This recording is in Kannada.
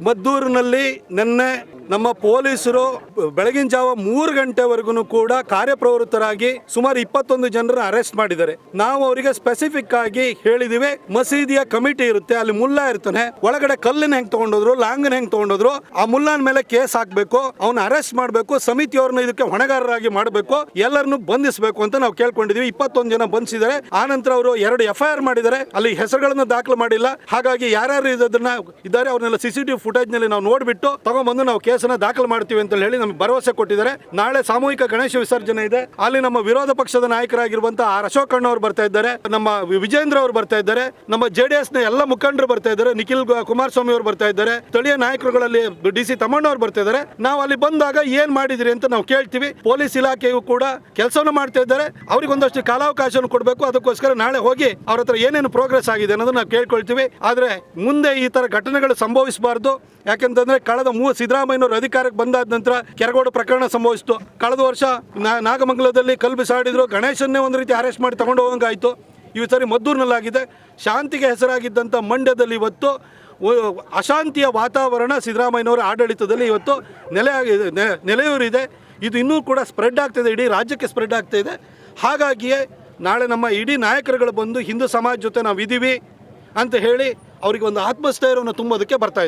ಮದ್ದೂರಿನಲ್ಲಿ ನಿನ್ನೆ ನಮ್ಮ ಪೊಲೀಸರು ಬೆಳಗಿನ ಜಾವ ಮೂರು ಗಂಟೆವರೆಗೂ ಕೂಡ ಕಾರ್ಯಪ್ರವೃತ್ತರಾಗಿ ಸುಮಾರು ಇಪ್ಪತ್ತೊಂದು ಜನರನ್ನು ಅರೆಸ್ಟ್ ಮಾಡಿದ್ದಾರೆ. ನಾವು ಅವರಿಗೆ ಸ್ಪೆಸಿಫಿಕ್ ಆಗಿ ಹೇಳಿದಿವಿ, ಮಸೀದಿಯ ಕಮಿಟಿ ಇರುತ್ತೆ, ಅಲ್ಲಿ ಮುಲ್ಲಾ ಇರ್ತಾನೆ, ಒಳಗಡೆ ಕಲ್ಲಿನ ಹೆಂಗ್ ತಗೊಂಡೋದ್ರು, ಲಾಂಗನ್ ಹೆಂಗ್ ತಗೊಂಡೋದ್ರು, ಆ ಮುಲ್ಲಾನ್ ಮೇಲೆ ಕೇಸ್ ಹಾಕ್ಬೇಕು, ಅವ್ನ ಅರೆಸ್ಟ್ ಮಾಡಬೇಕು, ಸಮಿತಿಯವ್ರನ್ನ ಇದಕ್ಕೆ ಹೊಣೆಗಾರರಾಗಿ ಮಾಡಬೇಕು, ಎಲ್ಲರನ್ನು ಬಂಧಿಸಬೇಕು ಅಂತ ನಾವು ಕೇಳ್ಕೊಂಡಿದೀವಿ. ಇಪ್ಪತ್ತೊಂದು ಜನ ಬಂಧಿಸಿದ್ದಾರೆ. ಆ ನಂತರ ಅವರು ಎರಡು ಎಫ್ ಐ ಆರ್ ಮಾಡಿದ್ದಾರೆ. ಅಲ್ಲಿ ಹೆಸರುಗಳನ್ನು ದಾಖಲು ಮಾಡಿಲ್ಲ. ಹಾಗಾಗಿ ಯಾರ್ಯಾರು ಇದನ್ನ ಇದ್ದಾರೆ, ಅವ್ರನ್ನೆಲ್ಲ ಸಿಸಿಟಿವಿ ಫುಟೇಜ್ನಲ್ಲಿ ನಾವು ನೋಡ್ಬಿಟ್ಟು ತಗೊಂಡ್ಬಂದು ನಾವು ಕೇಸನ್ನ ದಾಖಲು ಮಾಡ್ತೀವಿ ಅಂತ ಹೇಳಿ ನಮಗೆ ಭರವಸೆ ಕೊಟ್ಟಿದ್ದಾರೆ. ನಾಳೆ ಸಾಮೂಹಿಕ ಗಣೇಶ ವಿಸರ್ಜನೆ ಇದೆ. ಅಲ್ಲಿ ನಮ್ಮ ವಿರೋಧ ಪಕ್ಷದ ನಾಯಕರಾಗಿರುವಂತಹ ಆರ್ ಅಶೋಕ್ ಅವರು ಬರ್ತಾ ಇದ್ದಾರೆ. ನಮ್ಮ ವಿಜೇಂದ್ರ ಅವರು ಬರ್ತಾ ಇದ್ದಾರೆ. ನಮ್ಮ ಜೆಡಿಎಸ್ನ ಎಲ್ಲ ಮುಖಂಡರು ಬರ್ತಾ ಇದ್ದಾರೆ. ನಿಖಿಲ್ ಕುಮಾರಸ್ವಾಮಿ ಅವರು ಬರ್ತಾ ಇದ್ದಾರೆ. ಸ್ಥಳೀಯ ನಾಯಕರುಗಳಲ್ಲಿ ಡಿ ಸಿ ತಮ್ಮಣ್ಣ ಅವರು ಬರ್ತಾ ಇದ್ದಾರೆ. ನಾವು ಅಲ್ಲಿ ಬಂದಾಗ ಏನ್ ಮಾಡಿದಿರಿ ಅಂತ ನಾವು ಕೇಳ್ತೀವಿ. ಪೊಲೀಸ್ ಇಲಾಖೆಯು ಕೂಡ ಕೆಲಸವನ್ನು ಮಾಡ್ತಾ ಇದ್ದಾರೆ. ಅವ್ರಿಗೆ ಒಂದಷ್ಟು ಕಾಲಾವಕಾಶವನ್ನು ಕೊಡಬೇಕು. ಅದಕ್ಕೋಸ್ಕರ ನಾಳೆ ಹೋಗಿ ಅವ್ರ ಹತ್ರ ಏನೇನು ಪ್ರೋಗ್ರೆಸ್ ಆಗಿದೆ ಅನ್ನೋದನ್ನ ನಾವು ಕೇಳ್ಕೊಳ್ತೀವಿ. ಆದ್ರೆ ಮುಂದೆ ಈ ತರ ಘಟನೆಗಳು ಸಂಭವಿಸಬಾರದು. ಯಾಕೆಂತಂದ್ರೆ ಕಳೆದ ಮೂ ಸಿದ್ದರಾಮಯ್ಯನವರು ಅಧಿಕಾರಕ್ಕೆ ಬಂದಾದ ನಂತರ ಕೆರಗೋಡು ಪ್ರಕರಣ ಸಂಭವಿಸಿತು. ಕಳೆದ ವರ್ಷ ನಾಗಮಂಗಲದಲ್ಲಿ ಕಲ್ಲು ಬಿಸಾಡಿದ್ರು ಗಣೇಶನ್ನೇ ಒಂದು ರೀತಿ ಅರೆಸ್ಟ್ ಮಾಡಿ ತಗೊಂಡು ಹೋಗಂಗಾಯ್ತು ಈ ಸರಿ ಮದ್ದೂರಿನಲ್ಲಾಗಿದೆ. ಶಾಂತಿಗೆ ಹೆಸರಾಗಿದ್ದಂಥ ಮಂಡ್ಯದಲ್ಲಿ ಇವತ್ತು ಅಶಾಂತಿಯ ವಾತಾವರಣ ಸಿದ್ದರಾಮಯ್ಯನವರ ಆಡಳಿತದಲ್ಲಿ ಇವತ್ತು ನೆಲೆ ನೆಲೆಯೂರಿದೆ. ಇದು ಇನ್ನೂ ಕೂಡ ಸ್ಪ್ರೆಡ್ ಆಗ್ತಿದೆ, ಇಡೀ ರಾಜ್ಯಕ್ಕೆ ಸ್ಪ್ರೆಡ್ ಆಗ್ತಾ ಇದೆ ಹಾಗಾಗಿಯೇ ನಾಳೆ ನಮ್ಮ ಇಡೀ ನಾಯಕರುಗಳು ಬಂದು ಹಿಂದೂ ಸಮಾಜ ಜೊತೆ ನಾವು ಇದ್ದೀವಿ ಅಂತ ಹೇಳಿ ಅವರಿಗೆ ಒಂದು ಆತ್ಮಸ್ಥೈರ್ಯವನ್ನು ತುಂಬೋದಕ್ಕೆ ಬರ್ತಾ